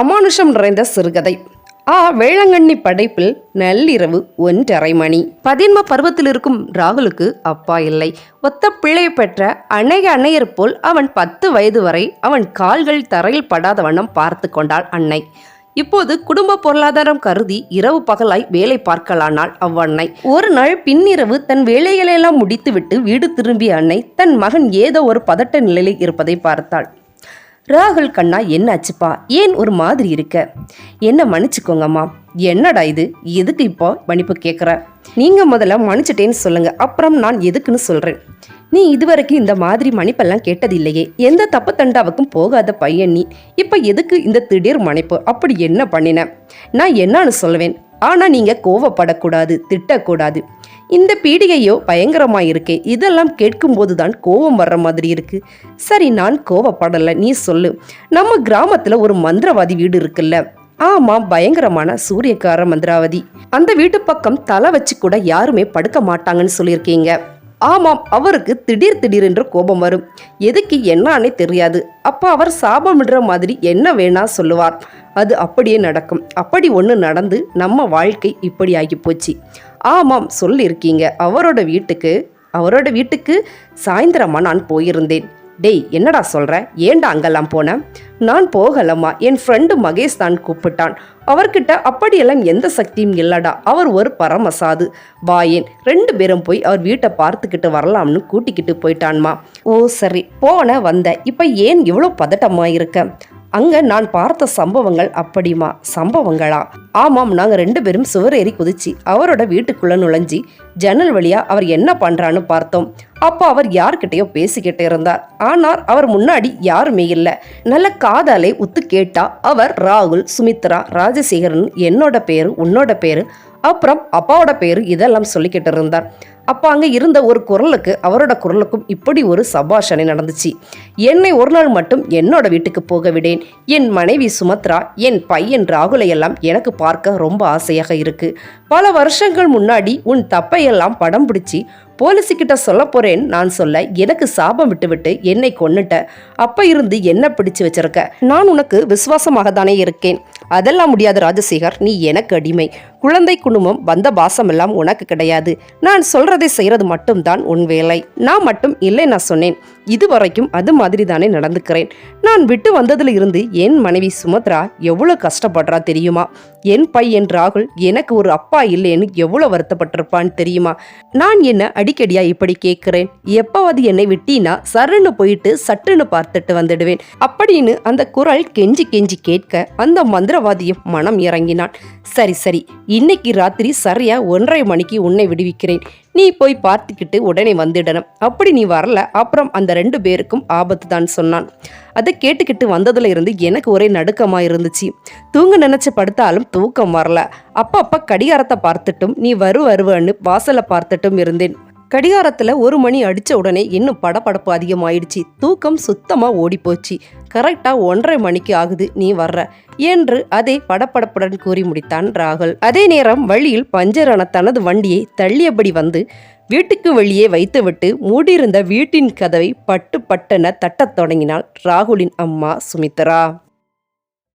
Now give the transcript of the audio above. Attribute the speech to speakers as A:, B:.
A: அமானுஷம் நிறைந்த சிறுகதை. ஆ வேளங்கண்ணி படைப்பில் நள்ளிரவு ஒன்றரை மணி. பதின்ம பருவத்தில் இருக்கும் ராகுலுக்கு அப்பா இல்லை. ஒத்த பிள்ளை பெற்ற அன்னைய அன்னையர் போல் அவன் பத்து வயது வரை அவன் கால்கள் தரையில் படாத வண்ணம் பார்த்து கொண்டாள் அன்னை. இப்போது குடும்ப பொருளாதாரம் கருதி இரவு பகலாய் வேலை பார்க்கலானால் அவ்வன்னை. ஒரு நாள் பின்னிரவு தன் வேலைகளெல்லாம் முடித்துவிட்டு வீடு திரும்பிய அன்னை தன் மகன் ஏதோ ஒரு பதட்ட நிலையில் இருப்பதை பார்த்தாள். ராகுல் கண்ணா என்னாச்சுப்பா? ஏன் ஒரு மாதிரி இருக்க? என்ன மன்னிச்சுக்கோங்கம்மா. என்னடா இது? எதுக்கு இப்போ மன்னிப்பு கேட்குற நீங்கள் முதல்ல மன்னிச்சிட்டேன்னு சொல்லுங்க. அப்புறம் நான் எதுக்குன்னு சொல்கிறேன் நீ இதுவரைக்கும் இந்த மாதிரி மன்னிப்பெல்லாம் கேட்டதில்லையே. எந்த தப்பு தண்டாவுக்கும் போகாத பையன் நீ. இப்போ எதுக்கு இந்த திடீர் மன்னிப்பு? அப்படி என்ன பண்ணின? நான் என்னன்னு சொல்லுவேன் ஆனால் நீங்கள் கோவப்படக்கூடாது திட்டக்கூடாது. இந்த பீடிகையோ பயங்கரமாக இருக்கே இதெல்லாம் கேட்கும்போது தான் கோவம் வர்ற மாதிரி இருக்கு. சரி நான் கோவப்படலை நீ சொல்லு. நம்ம கிராமத்தில் ஒரு மந்திரவாதி வீடு இருக்குல்ல. ஆமாம் பயங்கரமான சூரியக்கார மந்திராவதி. அந்த வீட்டு பக்கம் தலை வச்சு கூட யாருமே படுக்க மாட்டாங்கன்னு சொல்லியிருக்கீங்க. ஆமாம் அவருக்கு திடீர் திடீரென்று கோபம் வரும். எதுக்கு என்னானே தெரியாது. அப்போ அவர் சாபமிடுற மாதிரி என்ன வேணா சொல்லுவார். அது அப்படியே நடக்கும். அப்படி ஒன்று நடந்து நம்ம வாழ்க்கை இப்படி ஆகி போச்சு ஆமாம் சொல்லியிருக்கீங்க. அவரோட வீட்டுக்கு அவரோட வீட்டுக்கு சாயந்தரமாக நான் போயிருந்தேன். டேய் என்னடா சொல்கிற ஏன்டா அங்கெல்லாம் போனேன் நான் போகலம்மா. என் ஃப்ரெண்டு மகேஷ் தான் கூப்பிட்டான். அவர்கிட்ட அப்படியெல்லாம் எந்த சக்தியும் இல்லடா. அவர் ஒரு பரமசாது. வாயேன் ரெண்டு பேரும் போய் அவர் வீட்டை பார்த்துக்கிட்டு வரலாம்னு கூட்டிக்கிட்டு போயிட்டான்மா. ஓ சரி. போன வந்த. இப்போ ஏன் இவ்வளோ பதட்டமாக இருக்க? அங்க நான் பார்த்த சம்பவங்கள் அப்படிமா? சம்பவங்களா? ஆமாம் நாங்க ரெண்டு பேரும் சுவரேறி குதிச்சு அவரோட வீட்டுக்குள்ள நுழைஞ்சி ஜன்னல் வழியா அவர் என்ன பண்றான்னு பார்த்தோம். அப்போ அவர் யார்கிட்டயோ பேசிக்கிட்டு இருந்தார். ஆனால் அவர் முன்னாடி யாருமே இல்லை. நல்ல காதாலே உத்து கேட்டா அவர் ராகுல் சுமித்ரா ராஜசேகரன் என்னோட பேரு உன்னோட பேரு அப்புறம் அப்பாவோட பேர் இதெல்லாம் சொல்லிக்கிட்டு இருந்தார். அப்போ அங்கே இருந்த ஒரு குரலுக்கு அவரோட குரலுக்கும் இப்படி ஒரு சபாஷணை நடந்துச்சு. என்னை ஒரு நாள் மட்டும் என்னோட வீட்டுக்கு போக விடேன். என் மனைவி சுமத்ரா என் பையன் ராகுலை எல்லாம் எனக்கு பார்க்க ரொம்ப ஆசையாக இருக்கு. பல வருஷங்கள் முன்னாடி உன் தப்பையெல்லாம் படம் பிடிச்சி போலீஸுக்கிட்ட சொல்ல போறேன் நான் சொல்ல எனக்கு சாபம் விட்டுவிட்டு என்னை கொன்னுட்ட. அப்ப இருந்து என்ன பிடிச்சு வச்சிருக்க? நான் உனக்கு விசுவாசமாக தானே இருக்கேன். அதெல்லாம் முடியாது ராஜசேகர் நீ எனக்கு அடிமை. குழந்தை குடும்பம் வந்த பாசமெல்லாம் உனக்கு கிடையாது. நான் சொல்றதை செய்யறது மட்டும்தான் உன் வேலை. நான் மட்டும் இல்லை நான் சொன்னேன். இதுவரைக்கும் அது மாதிரி தானே நடந்துக்கிறேன். நான் விட்டு வந்ததுல இருந்து என் மனைவி சுமத்ரா எவ்வளவு கஷ்டப்படுறா தெரியுமா? என் பையன் ராகுல் எனக்கு ஒரு அப்பா இல்லைன்னு எவ்வளவு வருத்தப்பட்டிருப்பான்னு தெரியுமா? நான் என்ன அடிக்கடியா இப்படி கேட்கிறேன்? எப்பவாது என்னை விட்டீனா சருன்னு போயிட்டு சட்டுன்னு பார்த்துட்டு வந்துடுவேன். அப்படின்னு அந்த குரல் கெஞ்சி கெஞ்சி கேட்க அந்த மந்திரவாதியும் மனம் இறங்கினான். சரி சரி இன்னைக்கு ராத்திரி சரியா ஒன்றரை மணிக்கு உன்னை விடுவிக்கிறேன். நீ போய் பார்த்துக்கிட்டு உடனே வந்துடணும். அப்படி நீ வரல அப்புறம் அந்த ரெண்டு பேருக்கும் ஆபத்து தான் சொன்னான். அதை கேட்டுக்கிட்டு வந்ததுல இருந்து எனக்கு ஒரே நடுக்கமா இருந்துச்சு. தூங்க நினைச்சு படுத்தாலும் தூக்கம் வரல. அப்பப்ப கடிகாரத்தை பார்த்துட்டும் நீ வரு வருவன்னு வாசலை பார்த்துட்டும் இருந்தேன். கடிகாரத்தில் ஒரு மணி அடித்த உடனே இன்னும் படபடப்பு அதிகமாயிடுச்சு. தூக்கம் சுத்தமாக ஓடிப்போச்சு. கரெக்டாக ஒன்றரை மணிக்கு ஆகுது நீ வர்ற. என்று அதே படபடப்புடன் கூறி முடித்தான் ராகுல். அதே நேரம் வழியில் பஞ்சரான தனது வண்டியை தள்ளியபடி வந்து வீட்டுக்கு வெளியே வைத்துவிட்டு மூடியிருந்த வீட்டின் கதவை பட்டு பட்டென தட்டத் தொடங்கினாள் ராகுலின் அம்மா சுமித்ரா.